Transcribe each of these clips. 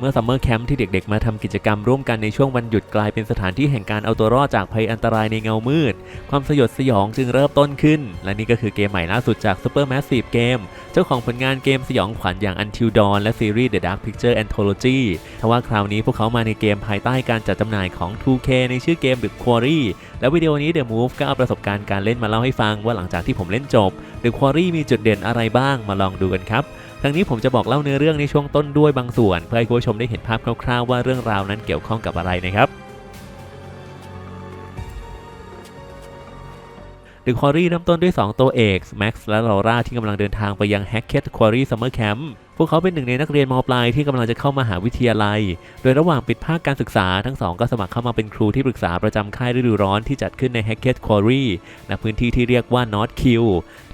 เมื่อซัมเมอร์แคมป์ที่เด็กๆ มาทำกิจกรรมร่วมกันในช่วงวันหยุดกลายเป็นสถานที่แห่งการเอาตัวรอดจากภัยอันตรายในเงามืด ความสยดสยองจึงเริ่มต้นขึ้น และนี่ก็คือเกมใหม่ล่าสุดจาก Supermassive Game เจ้าของผลงานเกมสยองขวัญอย่าง Until Dawn และซีรีส์ The Dark Picture Anthology ทว่าคราวนี้พวกเขามาในเกมภายใต้การจัดจำหน่ายของ 2K ในชื่อเกม The Quarry และวิดีโอนี้ The Move ก็เอาประสบการณ์การเล่นมาเล่าให้ฟังว่าหลังจากที่ผมเล่นจบ The Quarry มีจุดเด่นอะไรบ้างมาลองดูกันครับ ครั้งนี้ผมจะบอกเล่าเนื้อเรื่องในช่วงต้นด้วยบางส่วน เพื่อให้คุณผู้ชมได้เห็นภาพคร่าวๆว่าเรื่องราวนั้นเกี่ยวข้องกับอะไรนะครับ The Quarry เริ่มต้นด้วย 2 ตัวเอก Max และ Laura ที่กำลังเดินทางไปยัง Hackett Quarry Summer Camp พวกเขาเป็นหนึ่งในนักเรียนมปลายที่กำลังจะเข้ามาหาวิทยาลัย โดยระหว่างปิดภาคการศึกษาทั้งสองก็สมัครเข้ามาเป็นครูที่ปรึกษาประจำค่ายฤดูร้อนที่จัดขึ้นใน Hackett Quarry ณพื้นที่ที่เรียกว่า North Q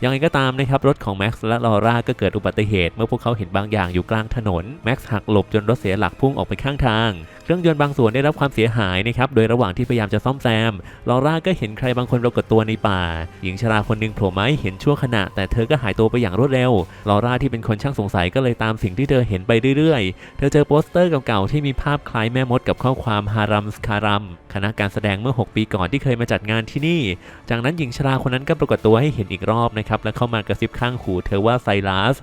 ยังไงก็ตามนะครับรถของ Max และ Laura ก็เกิดอุบัติเหตุเมื่อพวกเขาเห็นบางอย่างอยู่กลางถนน Max หักหลบจนรถเสียหลักพุ่งออกไปข้างทาง เครื่องยนต์บางส่วนได้รับความเสียหายนะครับโดยระหว่างที่พยายามจะซ่อมแซมลอร่าก็เห็นใครบางคนปรากฏตัวในป่า หญิงชราคนหนึ่งโผล่มาเห็นชั่วขณะ แต่เธอก็หายตัวไปอย่างรวดเร็วลอร่าที่เป็นคนช่างสงสัยก็เลยตามสิ่งที่เธอเห็นไปเรื่อยๆ เธอเจอโปสเตอร์เก่าๆที่มีภาพคล้ายแม่มดกับข้อความฮารัมสคารัม คณะการแสดงเมื่อ 6 ปีก่อนที่เคยมาจัดงานที่นี่ จากนั้นหญิงชราคนนั้นก็ปรากฏตัวให้เห็นอีกรอบนะครับ และเข้ามากระซิบข้างหูเธอว่าไซรัส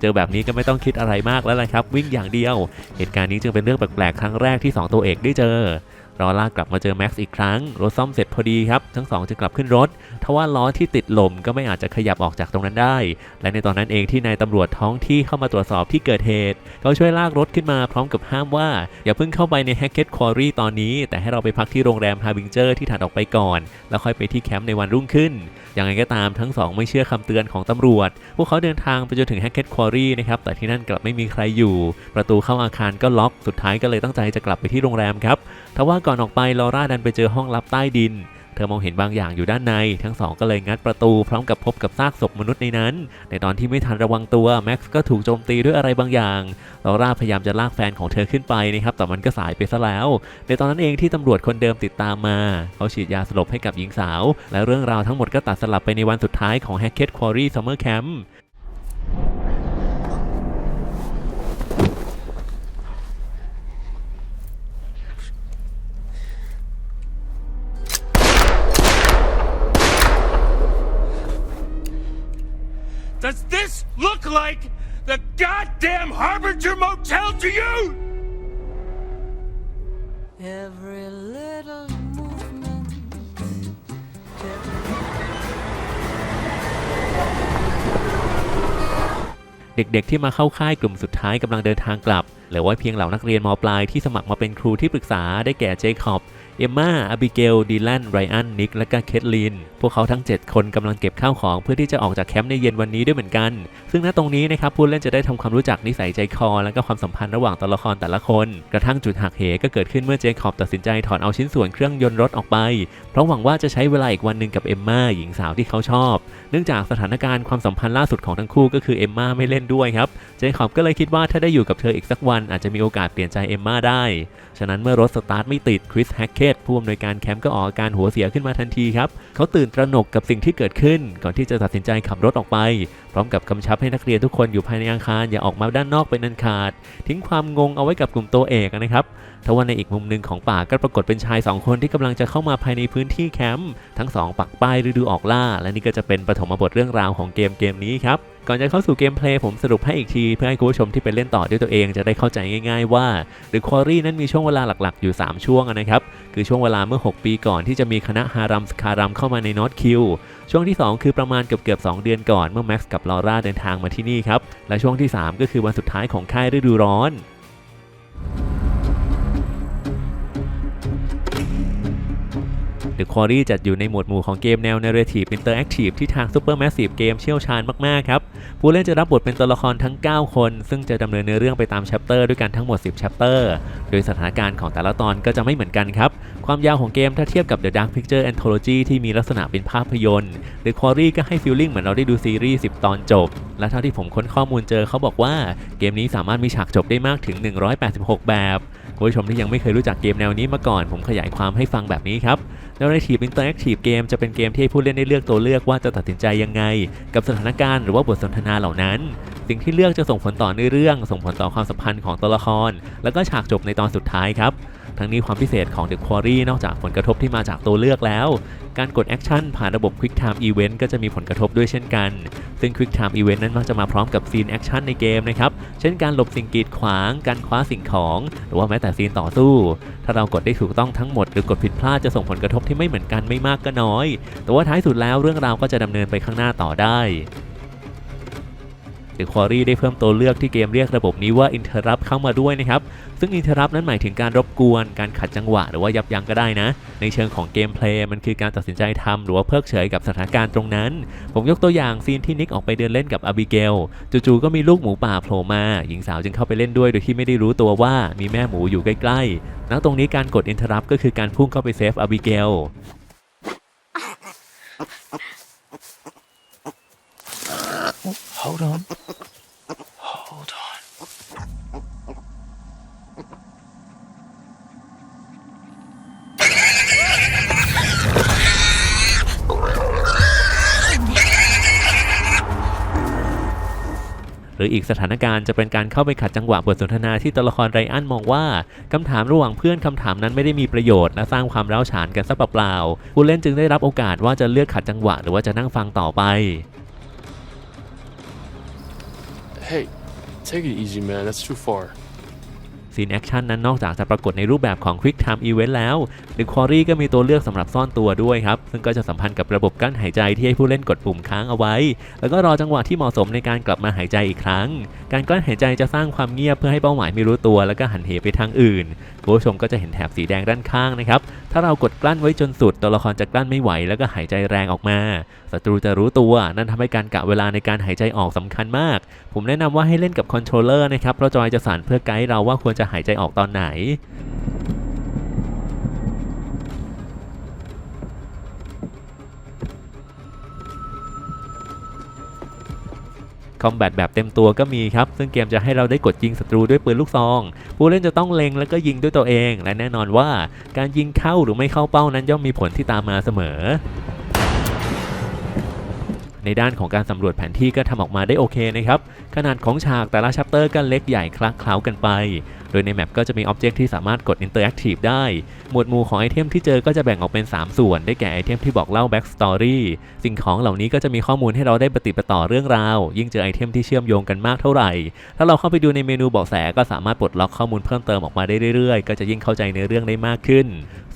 เจอแบบนี้ก็ไม่ต้องคิดอะไรมากแล้วละครับ วิ่งอย่างเดียว เหตุการณ์นี้จึงเป็นเรื่องแปลกๆครั้งแรกที่ 2 ตัวเอกได้เจอ รอลากลับมาเจอแม็กซ์อีกครั้ง รถซ่อมเสร็จพอดีครับ ทั้งสองจึงกลับขึ้นรถ ทว่าล้อที่ติดลมก็ไม่อาจจะขยับออกจากตรงนั้นได้ และในตอนนั้นเองที่นายตำรวจท้องที่เข้ามาตรวจสอบที่เกิดเหตุ เขาช่วยลากรถขึ้นมาพร้อมกับห้ามว่า อย่าเพิ่งเข้าไปในแฮกเก็ตควอรี่ตอนนี้ แต่ให้เราไปพักที่โรงแรมฮาบิงเจอร์ที่ถัดออกไปก่อน แล้วค่อยไปที่แคมป์ในวันรุ่งขึ้นอย่างไรก็ตามทั้งสองไม่เชื่อคำเตือนของตำรวจ พวกเขาเดินทางไปจนถึงแฮกเก็ตควอรี่นะครับ แต่ที่นั่นกลับไม่มีใครอยู่ ประตูเข้าอาคารก็ล็อก สุดท้ายก็เลยตั้งใจจะกลับไปที่โรงแรมครับ ทว่าก่อนออกไปลอร่าดันไปเจอห้องลับใต้ดิน เธอมองเห็นบางอย่างอยู่ด้านใน ทั้งสองก็เลยงัดประตูพร้อมกับพบกับซากศพมนุษย์ในนั้น ในตอนที่ไม่ทันระวังตัวแม็กซ์ก็ถูกโจมตีด้วยอะไรบางอย่างลอร่าพยายามจะลากแฟนของเธอขึ้นไปนะครับแต่มันก็สายไปซะแล้ว ในตอนนั้นเองที่ตำรวจคนเดิมติดตามมาเขาฉีดยาสลบให้กับหญิงสาว และเรื่องราวทั้งหมดก็ตัดสลับไปในวันสุดท้ายของ Hackett Quarry Summer Camp like the goddamn Harbinger Motel to you? Every little movement. Every เด็กๆ ที่มาเข้าค่ายกลุ่มสุดท้ายกำลังเดินทางกลับ เหลือไว้เพียงเหล่านักเรียนมปลายที่สมัครมาเป็นครูที่ปรึกษาได้แก่เจคอบ เอมมาอบิเกล ดีแลน ไรอัน นิก และก็เคทลิน พวกเขาทั้ง 7 คนกำลังเก็บข้าวของเพื่อที่จะออกจากแคมป์ในเย็นวันนี้ด้วยเหมือนกัน ซึ่งณตรงนี้นะครับผู้เล่นจะได้ทำความรู้จักนิสัยใจคอ และก็ความสัมพันธ์ระหว่างตัวละครแต่ละคน กระทั่งจุดหักเหก็เกิดขึ้นเมื่อเจคอบตัดสินใจถอนเอาชิ้นส่วนเครื่องยนต์รถออกไป เพราะหวังว่าจะใช้เวลาอีกวันหนึ่งกับเอมมาหญิงสาวที่เขาชอบ เนื่องจากสถานการณ์ความสัมพันธ์ล่าสุดของทั้งคู่ก็คือเอมมาไม่เล่นด้วยครับ เจคอบก็เลยคิดว่าถ้าได้อยู่กับเธออีกสักวันอาจจะมีโอกาสเปลี่ยนใจเอมมาได้ ฉะนั้นเมื่อรถสตาร์ทไม่ติดคริสแฮกเกตผู้อำนวยการแคมป์ก็ออกอาการหัวเสียขึ้นมาทันทีครับ เขาตื่นตระหนกกับสิ่งที่เกิดขึ้น ก่อนที่จะตัดสินใจขับรถออกไป พร้อมกับกำชับให้นักเรียนทุกคนอยู่ภายในอาคารอย่าออกมาด้านนอกเป็นอันขาด ทิ้งความงงเอาไว้กับกลุ่มตัวเอกนะครับทว่าในอีกมุมหนึ่งของป่าก็ปรากฏเป็นชายสองคนที่กำลังจะเข้ามาภายในพื้นที่แคมป์ทั้งสองปักป้ายฤดูออกล่า และนี่ก็จะเป็นปฐมบทเรื่องราวของเกมเกมนี้ครับ ก่อนจะเข้าสู่เกมเพลย์ผมสรุปให้อีกที เพื่อให้คุณผู้ชมที่ไปเล่นต่อด้วยตัวเองจะได้เข้าใจง่าย ๆ ว่า The Quarry นั้นมีช่วงเวลาหลักๆ อยู่ 3 ช่วงนะครับ คือช่วงเวลาเมื่อ 6 ปีก่อนที่จะมีคณะฮารัมสคารัมเข้ามาในนอตคิวช่วงที่ 2 คือประมาณเกือบเกือบ2เดือนก่อนเมื่อแม็กซ์กับลอร่าเดินทางมาที่นี่ครับและช่วงที่ 3 ก็คือวันสุดท้ายของค่ายฤดูร้อน The Quarry จัดอยู่ในหมวดหมู่ของเกมแนว Narrative Interactive ที่ทาง Supermassive Game เชี่ยวชาญมาก ๆ ครับ ผู้เล่นจะรับบทเป็นตัวละครทั้ง 9 คน ซึ่งจะดำเนินเนื้อเรื่องไปตามแชปเตอร์ด้วยกันทั้งหมด 10 chapter โดยสถานการณ์ของแต่ละตอนก็จะไม่เหมือนกันครับ ความยาวของเกมถ้าเทียบกับ The Dark Picture Anthology ที่มีลักษณะเป็นภาพยนตร์ The Quarry ก็ให้ฟีลลิ่งเหมือนเราได้ดูซีรีส์ 10 ตอนจบ และเท่าที่ผมค้นข้อมูลเจอเขาบอกว่าเกมนี้สามารถมีฉากจบได้มากถึง 186 แบบคุณผู้ชมที่ยังไม่เคยรู้จักเกมแนวนี้มาก่อน ผมขยายความให้ฟังแบบนี้ครับ Narrative Interactive Game จะเป็นเกมที่ให้ผู้เล่นได้เลือกตัวเลือกว่าจะตัดสินใจยังไง กับสถานการณ์หรือว่าบทสนทนาเหล่านั้น สิ่งที่เลือกจะส่งผลต่อในอเรื่อง ส่งผลต่อความสัมพันธ์ของตัวละคร แล้วก็ฉากจบในตอนสุดท้ายครับ ทั้งนี้ความพิเศษของ The Quarry นอกจากผลกระทบที่มาจากตัวเลือกแล้ว การกดแอคชั่นผ่านระบบ Quick Time Event ก็จะมีผลกระทบด้วยเช่นกัน ซึ่ง Quick Time Event นั้นมักจะมาพร้อมกับซีนแอคชั่นในเกมนะครับ เช่นการหลบสิ่งกีดขวาง การคว้าสิ่งของ หรือว่าแม้แต่ซีนต่อสู้ ถ้าเรากดได้ถูกต้องทั้งหมด หรือกดผิดพลาดจะส่งผลกระทบที่ไม่เหมือนกันไม่มากก็น้อย แต่ว่าท้ายสุดแล้วเรื่องราวก็จะดำเนินไปข้างหน้าต่อได้ The Quarry ได้เพิ่มตัวเลือกที่เกมเรียกระบบนี้ว่า Interrupt เข้ามาด้วยนะครับ ซึ่ง Interrupt นั้นหมายถึงการรบกวน การขัดจังหวะ หรือว่ายับยั้งก็ได้นะ ในเชิงของเกมเพลย์มันคือการตัดสินใจทำหรือว่าเพิกเฉยกับสถานการณ์ตรงนั้น ผมยกตัวอย่างซีนที่นิกออกไปเดินเล่นกับอบิเกลจู่ๆก็มีลูกหมูป่าโผล่มา หญิงสาวจึงเข้าไปเล่นด้วยโดยที่ไม่ได้รู้ตัวว่ามีแม่หมูอยู่ใกล้ๆแล้วตรงนี้การกด Interrupt ก็คือการพุ่งเข้าไปเซฟอบิเกล Hold on. หรืออีกสถานการณ์จะเป็นการเข้าไปขัดจังหวะบทสนทนาที่ตัวละครไรอันมองว่าคำถามระหว่างเพื่อนคำถามนั้นไม่ได้มีประโยชน์และสร้างความร้าวฉานกันซะเปล่าๆผู้เล่นจึงได้รับโอกาสว่าจะเลือกขัดจังหวะหรือว่าจะนั่งฟังต่อไป Hey, take it easy, man. That's too far. ซีนแอคชั่นนั้นนอกจากจะปรากฏในรูปแบบของ Quick Time Event แล้ว The Quarry ก็มีตัวเลือกสำหรับซ่อนตัวด้วยครับ ซึ่งก็จะสัมพันธ์กับระบบกั้นหายใจที่ให้ผู้เล่นกดปุ่มค้างเอาไว้ แล้วก็รอจังหวะที่เหมาะสมในการกลับมาหายใจอีกครั้ง การกลั้นหายใจจะสร้างความเงียบเพื่อให้เป้าหมายไม่รู้ตัว แล้วก็หันเหไปทางอื่นผู้ชมก็จะเห็นแถบสีแดงด้านข้างนะครับ ถ้าเรากดกลั้นไว้จนสุด ตัวละครจะกลั้นไม่ไหวแล้วก็หายใจแรงออกมา ศัตรูจะรู้ตัว นั่นทำให้การกะเวลาในการหายใจออกสำคัญมาก ผมแนะนำว่าให้เล่นกับคอนโทรลเลอร์นะครับ เพราะจอยจะสั่นเพื่อไกด์เราว่าควรจะหายใจออกตอนไหน อมแบทแบบเต็มตัวก็มีครับ ซึ่งเกมจะให้เราได้กดยิงศัตรูด้วยปืนลูกซอง ผู้เล่นจะต้องเล็งแล้วก็ยิงด้วยตัวเอง และแน่นอนว่าการยิงเข้าหรือไม่เข้าเป้านั้นย่อมมีผลที่ตามมาเสมอในด้านของการสำรวจแผนที่ก็ทำออกมาได้โอเคนะครับ ขนาดของฉากแต่ละชัปเตอร์ก็เล็กใหญ่คลักเคล้ากันไป ดยในแมปก็จะมีอ็อบเจกต์ที่สามารถกด Interactive ได้ หมวดหมู่ของไอเทมที่เจอก็จะแบ่งออกเป็น 3 ส่วน ได้แก่ไอเทมที่บอกเล่า Back Story สิ่งของเหล่านี้ก็จะมีข้อมูลให้เราได้ปฏิปต่อเรื่องราว ยิ่งเจอไอเทมที่เชื่อมโยงกันมากเท่าไหร่ ถ้าเราเข้าไปดูในเมนูบาะแสก็สามารถปลดล็อกข้อมูลเพิ่มเติมออกมาได้เรื่อยๆ ก็จะยิ่งเข้าใจในเรื่องได้มากขึ้น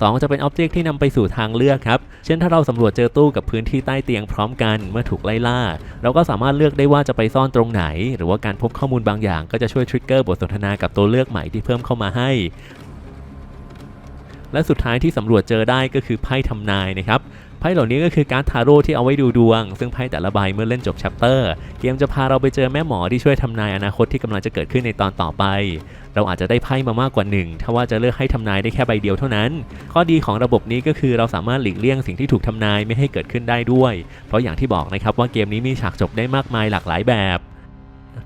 2 จะเป็นอ็อบเจกต์ที่นำไปสู่ทางเลือกครับ เช่นถ้าเราสำรวจเจอตู้กับพื้นที่ใต้เตียงพร้อมกันเมื่อถูกไล่ล่า เราก็สามารถเลือกได้ว่าจะไปซ่อนตรงไหน หรือว่าการพบข้อมูลบางอย่างก็จะช่วยทริกเกอร์บทสนทนากับตัวเลือกใหม่ที่เพิ่มเข้ามาให้ และสุดท้ายที่สำรวจเจอได้ก็คือไพ่ทำนายนะครับไพ่เหล่านี้ก็คือการ์ดทาโร่ที่เอาไว้ดูดวง ซึ่งไพ่แต่ละใบเมื่อเล่นจบแชปเตอร์ เกมจะพาเราไปเจอแม่หมอที่ช่วยทำนายอนาคตที่กำลังจะเกิดขึ้นในตอนต่อไป เราอาจจะได้ไพ่มามากกว่าหนึ่งถ้าว่าจะเลือกให้ทำนายได้แค่ใบเดียวเท่านั้น ข้อดีของระบบนี้ก็คือเราสามารถหลีกเลี่ยงสิ่งที่ถูกทำนายไม่ให้เกิดขึ้นได้ด้วย เพราะอย่างที่บอกนะครับว่าเกมนี้มีฉากจบได้มากมายหลากหลายแบบ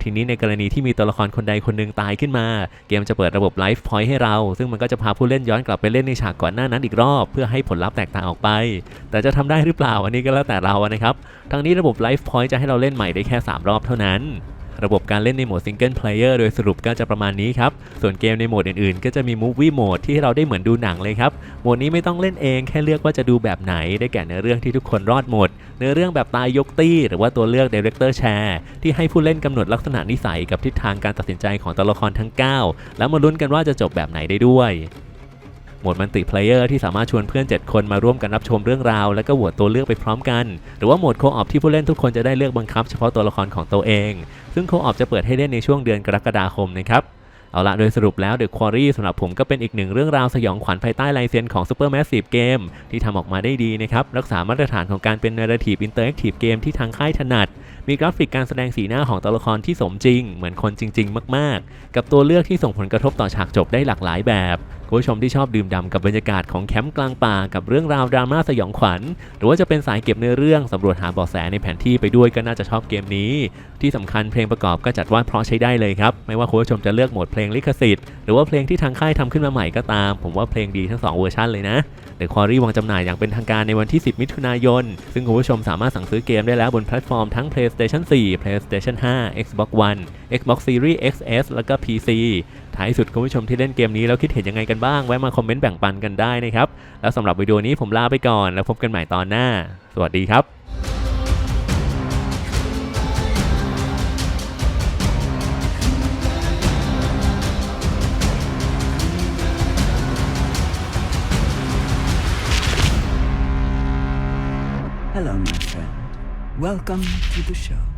ทีนี้ในกรณีที่มีตัวละครคนใดคนหนึ่งตายขึ้นมา เกมจะเปิดระบบไลฟ์พอยต์ให้เรา ซึ่งมันก็จะพาผู้เล่นย้อนกลับไปเล่นในฉากก่อนหน้านั้นอีกรอบ เพื่อให้ผลลัพธ์แตกต่างออกไป แต่จะทำได้หรือเปล่าอันนี้ก็แล้วแต่เรานะครับทั้งนี้ระบบไลฟ์พอยต์จะให้เราเล่นใหม่ได้แค่ 3 รอบเท่านั้น ระบบการเล่นในโหมดซิงเกิลเพลเยอร์โดยสรุปก็จะประมาณนี้ครับ ส่วนเกมในโหมดอื่นๆ ก็จะมี Movie Mode ที่เราได้เหมือนดูหนังเลยครับ โหมดนี้ไม่ต้องเล่นเองแค่เลือกว่าจะดูแบบไหน ได้แก่เนื้อเรื่องที่ทุกคนรอดหมด เนื้อเรื่องแบบตายยกตี้ หรือว่าตัวเลือก Director Share ที่ให้ผู้เล่นกำหนดลักษณะนิสัยกับทิศทางการตัดสินใจของตัวละครทั้ง 9 แล้วมาลุ้นกันว่าจะจบแบบไหนได้ด้วย มดมัลติเพลเยอร์ที่สามารถชวนเพื่อน 7 คนมาร่วมกันรับชมเรื่องราว และก็โหวตตัวเลือกไปพร้อมกัน หรือว่าโหมดโคออปที่ผู้เล่นทุกคนจะได้เลือกบังคับเฉพาะตัวละครของตัวเอง ซึ่งโคออปจะเปิดให้เล่นในช่วงเดือนกรกฎาคมนะครับ เอาละโดยสรุปแล้ว The Quarry สำหรับผมก็เป็นอีกหนึ่งเรื่องราวสยองขวัญภายใต้ลายเซ็นของ Supermassive Game ที่ทำออกมาได้ดีนะครับ รักษามาตรฐานของการเป็น Narrative Interactive Game ที่ทางค่ายถนัด มีกราฟิกการแสดงสีหน้าของตัวละครที่สมจริง เหมือนคนจริง ๆ มากๆ กับตัวเลือกที่ส่งผลกระทบต่อฉากจบได้หลากหลายแบบคุณผู้ชมที่ชอบดื่มด่ำกับบรรยากาศของแคมป์กลางป่ากับเรื่องราวดราม่าสยองขวัญ หรือว่าจะเป็นสายเก็บเนื้อเรื่องสำรวจหาเบาะแสในแผนที่ไปด้วยก็น่าจะชอบเกมนี้ ที่สำคัญเพลงประกอบก็จัดว่าเพราะใช้ได้เลยครับไม่ว่าคุณผู้ชมจะเลือกโหมดเพลงลิขสิทธิ์ หรือว่าเพลงที่ทางค่ายทำขึ้นมาใหม่ก็ตาม ผมว่าเพลงดีทั้งสองเวอร์ชันเลยนะ The Quarry วางจำหน่ายอย่างเป็นทางการในวันที่ 10 มิถุนายน ซึ่งคุณผู้ชมสามารถสั่งซื้อเกมได้แล้วบนแพลตฟอร์มทั้ง PlayStation 4 PlayStation 5 Xbox One Xbox Series XS แล้วก็ PC ท้ายสุดคุณผู้ชมที่เล่นเกมนี้แล้วคิดเห็นยังไงกันบ้าง แวะมาคอมเมนต์แบ่งปันกันได้นะครับ แล้วสำหรับวิดีโอนี้ผมลาไปก่อนแล้วพบกันใหม่ตอนหน้า สวัสดีครับ Hello, my friend. Welcome to the show.